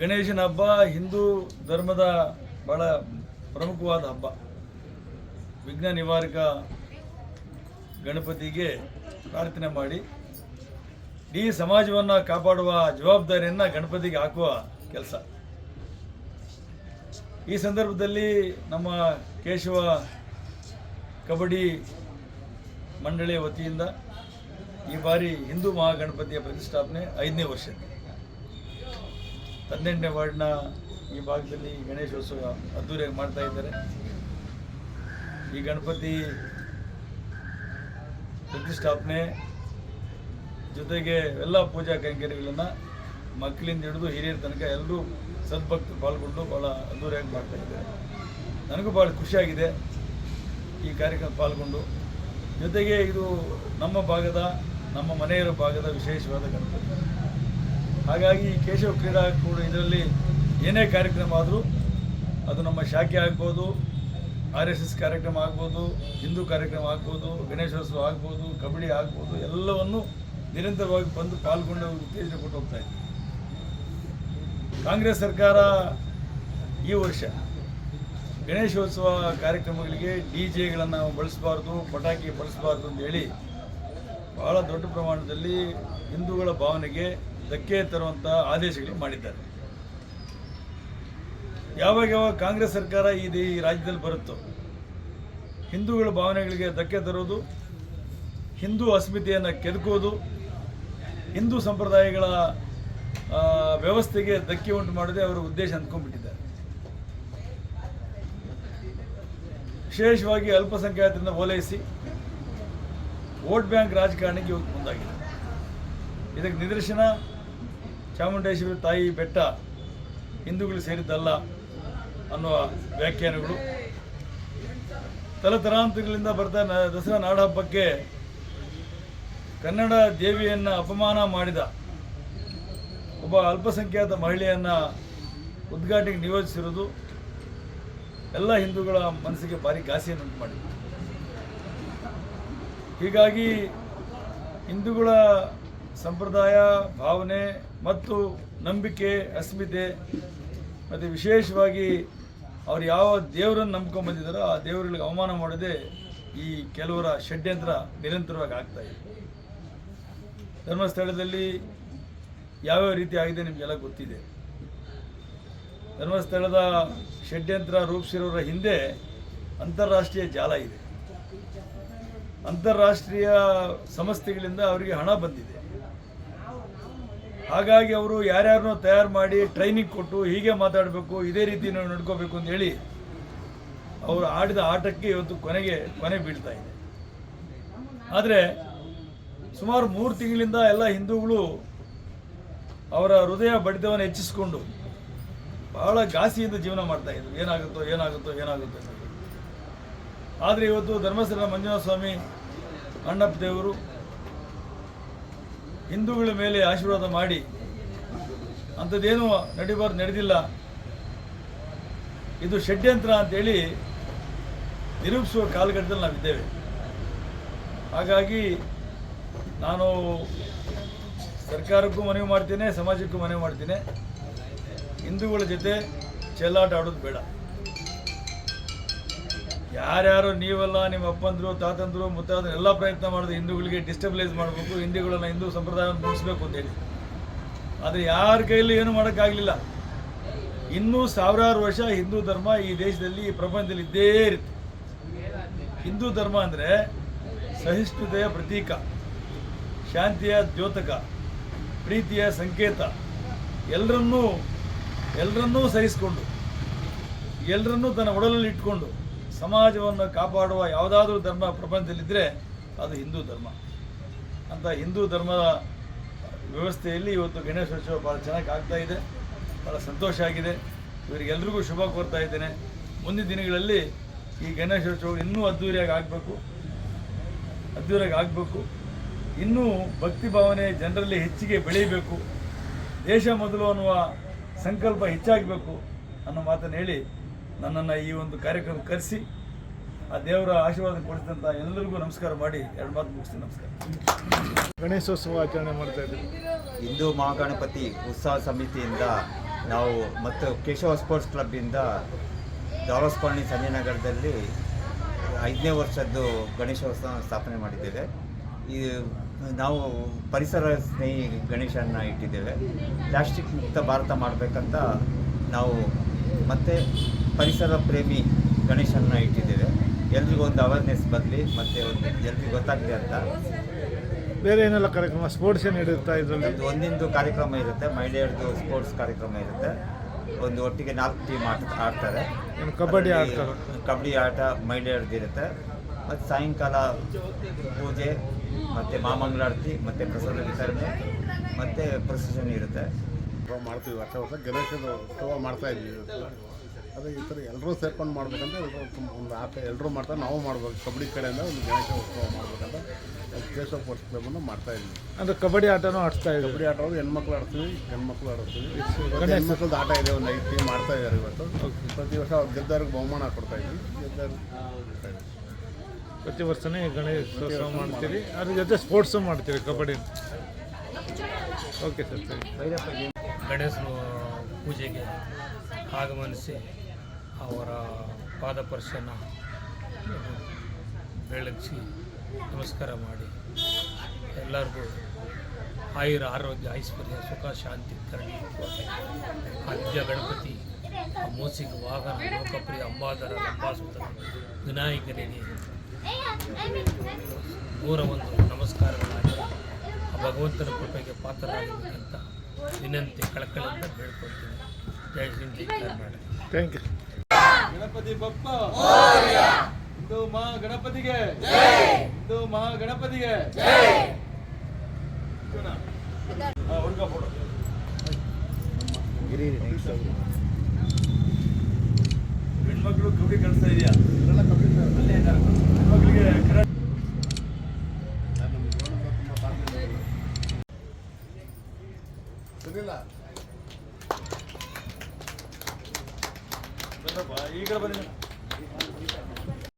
ಗಣೇಶನ ಹಬ್ಬ ಹಿಂದೂ ಧರ್ಮದ ಬಹಳ ಪ್ರಮುಖವಾದ ಹಬ್ಬ. ವಿಘ್ನ ನಿವಾರಕ ಗಣಪತಿಗೆ ಪ್ರಾರ್ಥನೆ ಮಾಡಿ. ಇಡೀ ಸಮಾಜವನ್ನು ಕಾಪಾಡುವ ಜವಾಬ್ದಾರಿಯನ್ನು ಗಣಪತಿಗೆ ಹಾಕುವ ಕೆಲಸ. ಈ ಸಂದರ್ಭದಲ್ಲಿ ನಮ್ಮ ಕೇಶವ ಕಬಡ್ಡಿ ಮಂಡಳಿಯ ವತಿಯಿಂದ ಈ ಬಾರಿ ಹಿಂದೂ ಮಹಾಗಣಪತಿಯ ಪ್ರತಿಷ್ಠಾಪನೆ ಐದನೇ ವರ್ಷ ಹದಿನೆಂಟನೇ ವಾರ್ಡ್ನ ಈ ಭಾಗದಲ್ಲಿ ಗಣೇಶೋತ್ಸವ ಅದ್ದೂರಿಯಾಗಿ ಮಾಡ್ತಾ ಇದ್ದಾರೆ. ಈ ಗಣಪತಿ ಪ್ರತಿಷ್ಠಾಪನೆ ಜೊತೆಗೆ ಎಲ್ಲ ಪೂಜಾ ಕೈಂಕರ್ಯಗಳನ್ನು ಮಕ್ಕಳಿಂದ ಹಿಡಿದು ಹಿರಿಯರ ತನಕ ಎಲ್ಲರೂ ಸದ್ಭಕ್ತರು ಪಾಲ್ಗೊಂಡು ಭಾಳ ಅದ್ದೂರಿಯಾಗಿ ಮಾಡ್ತಾ ಇದ್ದಾರೆ. ನನಗೂ ಭಾಳ ಖುಷಿಯಾಗಿದೆ ಈ ಕಾರ್ಯಕ್ರಮ ಪಾಲ್ಗೊಂಡು. ಜೊತೆಗೆ ಇದು ನಮ್ಮ ಭಾಗದ, ನಮ್ಮ ಮನೆಯರ ಭಾಗದ ವಿಶೇಷವಾದ ಗಣಪತಿ. ಹಾಗಾಗಿ ಕೇಶವ ಕ್ರೀಡಾ ಕೂಡ ಇದರಲ್ಲಿ ಏನೇ ಕಾರ್ಯಕ್ರಮ ಆದರೂ ಅದು ನಮ್ಮ ಶಾಖೆ ಆಗ್ಬೋದು, ಆರ್ ಎಸ್ ಎಸ್ ಕಾರ್ಯಕ್ರಮ ಆಗ್ಬೋದು, ಹಿಂದೂ ಕಾರ್ಯಕ್ರಮ ಆಗ್ಬೋದು, ಗಣೇಶೋತ್ಸವ ಆಗ್ಬೋದು, ಕಬಡ್ಡಿ ಆಗ್ಬೋದು, ಎಲ್ಲವನ್ನು ನಿರಂತರವಾಗಿ ಬಂದು ಪಾಲ್ಗೊಂಡು ಉತ್ತೇಜನ ಕೊಟ್ಟು ಹೋಗ್ತಾ ಇದೆ ಕಾಂಗ್ರೆಸ್ ಸರ್ಕಾರ ಈ ವರ್ಷ ಗಣೇಶೋತ್ಸವ ಕಾರ್ಯಕ್ರಮಗಳಿಗೆ ಡಿ ಜೆಗಳನ್ನು ಬಳಸಬಾರ್ದು, ಪಟಾಕಿ ಬಳಸಬಾರ್ದು ಅಂತ ಹೇಳಿ ಬಹಳ ದೊಡ್ಡ ಪ್ರಮಾಣದಲ್ಲಿ ಹಿಂದೂಗಳ ಭಾವನೆಗೆ ಧಕ್ಕೆ ತರುವಂಥ ಆದೇಶಗಳು ಮಾಡಿದ್ದಾರೆ. ಯಾವಾಗ ಯಾವಾಗ ಕಾಂಗ್ರೆಸ್ ಸರ್ಕಾರ ಈ ರಾಜ್ಯದಲ್ಲಿ ಬರುತ್ತೋ, ಹಿಂದೂಗಳ ಭಾವನೆಗಳಿಗೆ ಧಕ್ಕೆ ತರೋದು, ಹಿಂದೂ ಅಸ್ಮಿತೆಯನ್ನು ಕೆದಕೋದು, ಹಿಂದೂ ಸಂಪ್ರದಾಯಗಳ ವ್ಯವಸ್ಥೆಗೆ ಧಕ್ಕೆ ಉಂಟು ಮಾಡೋದೇ ಅವರ ಉದ್ದೇಶ ಅಂದ್ಕೊಂಡ್ಬಿಟ್ಟಿದ್ದಾರೆ. ವಿಶೇಷವಾಗಿ ಅಲ್ಪಸಂಖ್ಯಾತರನ್ನ ಓಲೈಸಿ ವೋಟ್ ಬ್ಯಾಂಕ್ ರಾಜಕಾರಣಕ್ಕೆ ಇವತ್ತು ಮುಂದಾಗಿದೆ. ಇದಕ್ಕೆ ನಿದರ್ಶನ, ಚಾಮುಂಡೇಶ್ವರಿ ತಾಯಿ ಬೆಟ್ಟ ಹಿಂದೂಗಳು ಸೇರಿದ್ದಲ್ಲ ಅನ್ನುವ ವ್ಯಾಖ್ಯಾನಗಳು. ತಲತಲಾಂತರಗಳಿಂದ ಬರ್ತಾ ದಸರಾ ನಾಡಹಬ್ಬಕ್ಕೆ ಕನ್ನಡ ದೇವಿಯನ್ನು ಅಪಮಾನ ಮಾಡಿದ ಒಬ್ಬ ಅಲ್ಪಸಂಖ್ಯಾತ ಮಹಿಳೆಯನ್ನು ಉದ್ಘಾಟನೆಗೆ ನಿಯೋಜಿಸಿರೋದು ಎಲ್ಲ ಹಿಂದೂಗಳ ಮನಸ್ಸಿಗೆ ಭಾರಿ ಘಾಸಿಯನ್ನು ಮಾಡಿದೆ ಹೀಗಾಗಿ ಹಿಂದೂಗಳ ಸಂಪ್ರದಾಯ, ಭಾವನೆ ಮತ್ತು ನಂಬಿಕೆ, ಅಸ್ಮಿತೆ ಮತ್ತು ವಿಶೇಷವಾಗಿ ಅವ್ರು ಯಾವ ದೇವರನ್ನು ನಂಬ್ಕೊಂಡು ಬಂದಿದ್ದಾರೋ ಆ ದೇವರುಗಳಿಗೆ ಅವಮಾನ ಮಾಡದೆ ಈ ಕೆಲವರ ಷಡ್ಯಂತ್ರ ನಿರಂತರವಾಗಿ ಆಗ್ತಾ ಇದೆ. ಧರ್ಮಸ್ಥಳದಲ್ಲಿ ಯಾವ್ಯಾವ ರೀತಿ ಆಗಿದೆ ನಿಮಗೆಲ್ಲ ಗೊತ್ತಿದೆ. ಧರ್ಮಸ್ಥಳದ ಷಡ್ಯಂತ್ರ ರೂಪಿಸಿರೋರ ಹಿಂದೆ ಅಂತಾರಾಷ್ಟ್ರೀಯ ಜಾಲ ಇದೆ. ಅಂತಾರಾಷ್ಟ್ರೀಯ ಸಂಸ್ಥೆಗಳಿಂದ ಅವರಿಗೆ ಹಣ ಬಂದಿದೆ. ಹಾಗಾಗಿ ಅವರು ಯಾರ್ಯಾರನ್ನೋ ತಯಾರು ಮಾಡಿ ಟ್ರೈನಿಂಗ್ ಕೊಟ್ಟು ಹೀಗೆ ಮಾತಾಡಬೇಕು, ಇದೇ ರೀತಿ ನಾವು ನಡ್ಕೋಬೇಕು ಅಂತ ಹೇಳಿ ಅವರು ಆಡಿದ ಆಟಕ್ಕೆ ಇವತ್ತು ಕೊನೆಗೆ ಕೊನೆ ಬೀಳ್ತಾ ಇದೆ. ಆದರೆ ಸುಮಾರು ಮೂರು ತಿಂಗಳಿಂದ ಎಲ್ಲ ಹಿಂದೂಗಳು ಅವರ ಹೃದಯ ಬಡಿತವನ್ನು ಹೆಚ್ಚಿಸಿಕೊಂಡು ಬಹಳ ಘಾಸಿಯಿಂದ ಜೀವನ ಮಾಡ್ತಾ ಇದ್ರು. ಏನಾಗುತ್ತೋ ಏನಾಗುತ್ತೋ ಏನಾಗುತ್ತೋ ಆದರೆ ಇವತ್ತು ಧರ್ಮಸ್ಥಳ ಮಂಜುನಾಥ ಸ್ವಾಮಿ ಅಣ್ಣಪ್ಪ ದೇವರು ಹಿಂದೂಗಳ ಮೇಲೆ ಆಶೀರ್ವಾದ ಮಾಡಿ ಅಂಥದ್ದೇನು ನಡಿಬಾರ್ದು, ನಡೆದಿಲ್ಲ. ಇದು ಷಡ್ಯಂತ್ರ ಅಂತೇಳಿ ನಿರೂಪಿಸುವ ಕಾಲಘಟ್ಟದಲ್ಲಿ ನಾವಿದ್ದೇವೆ. ಹಾಗಾಗಿ ನಾನು ಸರ್ಕಾರಕ್ಕೂ ಮನವಿ ಮಾಡ್ತೀನಿ, ಸಮಾಜಕ್ಕೂ ಮನವಿ ಮಾಡ್ತೀನಿ. ಹಿಂದೂಗಳ ಜೊತೆ ಚೆಲ್ಲಾಟ ಆಡೋದು ಬೇಡ. ಯಾರ್ಯಾರು ನೀವೆಲ್ಲ ನಿಮ್ಮ ಅಪ್ಪಂದ್ರು, ತಾತಂದ್ರು ಮುತ್ತಾದ್ರು ಎಲ್ಲ ಪ್ರಯತ್ನ ಮಾಡಿದ್ರು ಹಿಂದೂಗಳಿಗೆ ಡಿಸ್ಟರ್ಬಲೈಸ್ ಮಾಡಬೇಕು, ಹಿಂದೂಗಳನ್ನ ಹಿಂದೂ ಸಂಪ್ರದಾಯವನ್ನು ಮುಗಿಸ್ಬೇಕು ಅಂತೇಳಿ ಆದರೆ ಯಾರ ಕೈಯಲ್ಲಿ ಏನು ಮಾಡೋಕ್ಕಾಗಲಿಲ್ಲ. ಇನ್ನೂ ಸಾವಿರಾರು ವರ್ಷ ಹಿಂದೂ ಧರ್ಮ ಈ ದೇಶದಲ್ಲಿ, ಈ ಪ್ರಪಂಚದಲ್ಲಿ ಇದ್ದೇ ಇರುತ್ತೆ. ಹಿಂದೂ ಧರ್ಮ ಅಂದರೆ ಸಹಿಷ್ಣುತೆಯ ಪ್ರತೀಕ, ಶಾಂತಿಯ ದ್ಯೋತಕ. ಪ್ರೀತಿಯ ಸಂಕೇತ. ಎಲ್ಲರನ್ನೂ ಎಲ್ಲರನ್ನೂ ಸಹಿಸಿಕೊಂಡು ಎಲ್ಲರನ್ನೂ ತನ್ನ ಒಡಲಲ್ಲಿ ಇಟ್ಕೊಂಡು ಸಮಾಜವನ್ನು ಕಾಪಾಡುವ ಯಾವುದಾದ್ರೂ ಧರ್ಮ ಪ್ರಪಂಚದಲ್ಲಿದ್ದರೆ ಅದು ಹಿಂದೂ ಧರ್ಮ. ಅಂತ ಹಿಂದೂ ಧರ್ಮದ ವ್ಯವಸ್ಥೆಯಲ್ಲಿ ಇವತ್ತು ಗಣೇಶೋತ್ಸವ ಭಾಳ ಚೆನ್ನಾಗಿ ಆಗ್ತಾ ಇದೆ ಭಾಳ ಸಂತೋಷ ಆಗಿದೆ. ಇವರಿಗೆಲ್ರಿಗೂ ಶುಭ ಕೋರ್ತಾ ಇದ್ದೇನೆ. ಮುಂದಿನ ದಿನಗಳಲ್ಲಿ ಈ ಗಣೇಶೋತ್ಸವ ಇನ್ನೂ ಅದ್ದೂರಿಯಾಗಿ ಆಗಬೇಕು ಅದ್ದೂರಿಯಾಗಿ ಆಗಬೇಕು. ಇನ್ನೂ ಭಕ್ತಿ ಭಾವನೆ ಜನರಲ್ಲಿ ಹೆಚ್ಚಿಗೆ ಬೆಳೆಯಬೇಕು. ದೇಶ ಮೊದಲು ಅನ್ನುವ ಸಂಕಲ್ಪ ಹೆಚ್ಚಾಗಬೇಕು ಅನ್ನೋ ಮಾತನ್ನು ಹೇಳಿ ನನ್ನನ್ನು ಈ ಒಂದು ಕಾರ್ಯಕ್ರಮ ಕರೆಸಿ ಆ ದೇವರ ಆಶೀರ್ವಾದ ಕೊಡಿಸಿದಂಥ ಎಲ್ಲರಿಗೂ ನಮಸ್ಕಾರ ಮಾಡಿ ಎರಡು ಮಾತು ಮುಗಿಸ್ತೀನಿ. ನಮಸ್ಕಾರ. ಗಣೇಶೋತ್ಸವ ಆಚರಣೆ ಮಾಡ್ತಾ ಇದ್ದೀವಿ. ಹಿಂದೂ ಮಹಾಗಣಪತಿ ಉತ್ಸವ ಸಮಿತಿಯಿಂದ ನಾವು ಮತ್ತು ಕೇಶವ ಸ್ಪೋರ್ಟ್ಸ್ ಕ್ಲಬ್ಬಿಂದ ದಾವಸ್ ಕಾಲನಿ ಸಂಜಯನಗರದಲ್ಲಿ ಐದನೇ ವರ್ಷದ್ದು ಗಣೇಶೋತ್ಸವ ಸ್ಥಾಪನೆ ಮಾಡಿದ್ದೇವೆ. ಈ ನಾವು ಪರಿಸರ ಸ್ನೇಹಿ ಗಣೇಶನ ಇಟ್ಟಿದ್ದೇವೆ. ಪ್ಲಾಸ್ಟಿಕ್ ಮುಕ್ತ ಭಾರತ ಮಾಡಬೇಕಂತ ನಾವು ಮತ್ತು ಪರಿಸರ ಪ್ರೇಮಿ ಗಣೇಶನ ಇಟ್ಟಿದ್ದೇವೆ. ಎಲ್ರಿಗೂ ಒಂದು ಅವೇರ್ನೆಸ್ ಬರಲಿ ಮತ್ತು ಒಂದು ಎಲ್ರಿಗೂ ಗೊತ್ತಾಗಲಿ ಅಂತ. ಬೇರೆ ಏನೆಲ್ಲ ಕಾರ್ಯಕ್ರಮ ಸ್ಪೋರ್ಟ್ಸ್ ಏನು ಇಡುತ್ತಾ ಇದರಲ್ಲಿ? ಒಂದು ಒಂದಿಂದು ಕಾರ್ಯಕ್ರಮ ಇರುತ್ತೆ. ಮಹಿಳೆಯರದು ಸ್ಪೋರ್ಟ್ಸ್ ಕಾರ್ಯಕ್ರಮ ಇರುತ್ತೆ. ಒಂದು ಒಟ್ಟಿಗೆ ನಾಲ್ಕು ಟೀಮ್ ಆಟ ಆಡ್ತಾರೆ. ಕಬಡ್ಡಿ ಆಡ್ತಾರೆ. ಕಬಡ್ಡಿ ಆಟ ಮಹಿಳೆಯರದ್ದು ಇರುತ್ತೆ. ಮತ್ತು ಸಾಯಂಕಾಲ ಪೂಜೆ ಮತ್ತು ಮಾಮಂಗಳಾರತಿ ಮತ್ತು ಪ್ರಸಾದ ವಿತರಣೆ ಮತ್ತು ಪ್ರೊಸೆಷನ್ ಇರುತ್ತೆ ಮಾಡ್ತೀವಿ. ವರ್ಷ ವರ್ಷ ಗಣೇಶದ ಉತ್ಸವ ಮಾಡ್ತಾ ಇದ್ವಿ ಅದೇ ಈ ಥರ ಎಲ್ಲರೂ ಸೇರ್ಕೊಂಡು ಮಾಡ್ಬೇಕಂತ ಎಲ್ಲರೂ ಒಂದು ಆಟ ಎಲ್ಲರೂ ಮಾಡ್ತಾರೆ ನಾವು ಮಾಡ್ಬೋದು. ಕಬಡ್ಡಿ ಕಡೆಯಿಂದ ಒಂದು ಗಣೇಶ ಉತ್ಸವ ಮಾಡ್ಬೇಕಂತ ಒಂದು ಕೇಶವ ಸ್ಪೋರ್ಟ್ಸ್ ಕ್ಲಬ್ಬನ್ನು ಮಾಡ್ತಾ ಇದ್ವಿ ಅಂದರೆ ಕಬಡ್ಡಿ ಆಟನೂ ಆಡ್ತಾ ಇದ್ದೀವಿ. ಕಬಡ್ಡಿ ಆಟ ಹೆಣ್ಮಕ್ಳು ಆಡ್ತೀವಿ ಹೆಣ್ಮಕ್ಳು ಆಡ್ತೀವಿ. ಹೆಣ್ಮಕ್ಳದ್ದು ಆಟ ಇದೆ ಒಂದು ಐದು ಟೀಮ್ ಮಾಡ್ತಾ ಇದ್ದಾರೆ ಇವತ್ತು. ಪ್ರತಿ ವರ್ಷ ಅವ್ರು ಗೆದ್ದವ್ರಿಗೆ ಬಹುಮಾನ ಕೊಡ್ತಾ ಇದ್ವಿ ಗೆದ್ದವ್ರಿಗೆ ಪ್ರತಿ ವರ್ಷನೇ ಗಣೇಶೋತ್ಸವ ಮಾಡ್ತೀರಿ ಅದ್ರ ಜೊತೆ ಸ್ಪೋರ್ಟ್ಸು ಮಾಡ್ತೀರಿ ಕಬಡ್ಡಿ. ಓಕೆ ಸರ್ ಸರಿ ಗಣೇಶ ಪೂಜೆಗೆ ಆಗಮನಿಸಿ ಅವರ ಪಾದಪರ್ಶನ ಬೆಳಗಿಸಿ ನಮಸ್ಕಾರ ಮಾಡಿ. ಎಲ್ಲರಿಗೂ ಆಯುರ ಆರೋಗ್ಯ, ಐಶ್ವರ್ಯ, ಸುಖ, ಶಾಂತಿ ತರಲಿ ಆದ್ಯ ಗಣಪತಿ ಮೋಸಿಗೆ ವಾಹನ, ಲೋಕಪ್ರಿಯ ಅಂಬಾದರ ಅಂಬಾಸುತರ ವಿನಾಯಕನಿಗೆ ನೂರ ಒಂದು ನಮಸ್ಕಾರಗಳಾಗಿ ಭಗವಂತನ ಕೃಪೆಗೆ ಪಾತ್ರರಾಗಬೇಕಂತ ವಿನಂತಿ ಕಳಕಳಿಯಿಂದ ಹೇಳ್ಕೊಳ್ತೀನಿ ಜೈ ಹಿಂದ್ ಜೈ Karnataka. Thank you Ganapati Bappa. Hindu Maha ಗಣಪತಿಗೆ. ಹಿಂದೂ ಮಹಾ ಗಣಪತಿಗೆ. ಹಾ, ಹುಡ್ಗ ಫೋಟೋ ಹೆಣ್ಮಕ್ಳು ಕಬಡ್ಡಿ ಕಳಿಸ್ತಾ ಇದೆಯಾ? ಅಲ್ಲೇ